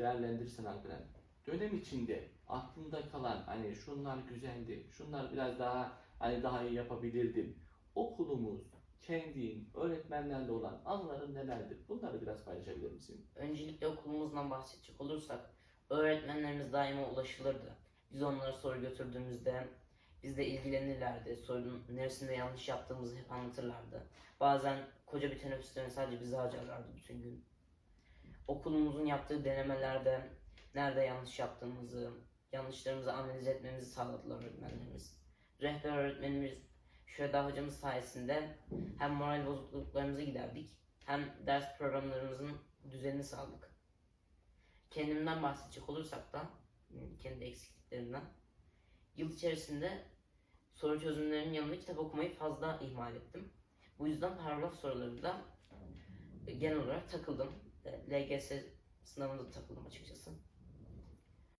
değerlendirirsen Alperen, dönem içinde aklında kalan hani şunlar güzeldi, şunlar biraz daha hani daha iyi yapabilirdim. Okulumuz, kendin, öğretmenlerle olan anıların nelerdir? Bunları biraz paylaşabilir misin? Öncelikle okulumuzdan bahsedecek olursak öğretmenlerimiz daima ulaşılırdı. Biz onlara soru götürdüğümüzde bizle ilgilenirlerdi. Sorunun neresinde yanlış yaptığımızı hep anlatırlardı. Bazen koca bir teneffüste sadece bizi harcarlardı bütün gün. Okulumuzun yaptığı denemelerde nerede yanlış yaptığımızı, yanlışlarımızı analiz etmemizi sağladılar öğretmenlerimiz. Rehber öğretmenimiz Şöyle hocamız sayesinde hem moral bozukluklarımızı giderdik hem ders programlarımızın düzenini sağladık. Kendimden bahsedecek olursak da hmm, kendi eksikliklerimden yıl içerisinde soru çözümlerinin yanında kitap okumayı fazla ihmal ettim. Bu yüzden paragraf sorularında genel olarak takıldım. LGS sınavında takıldım açıkçası.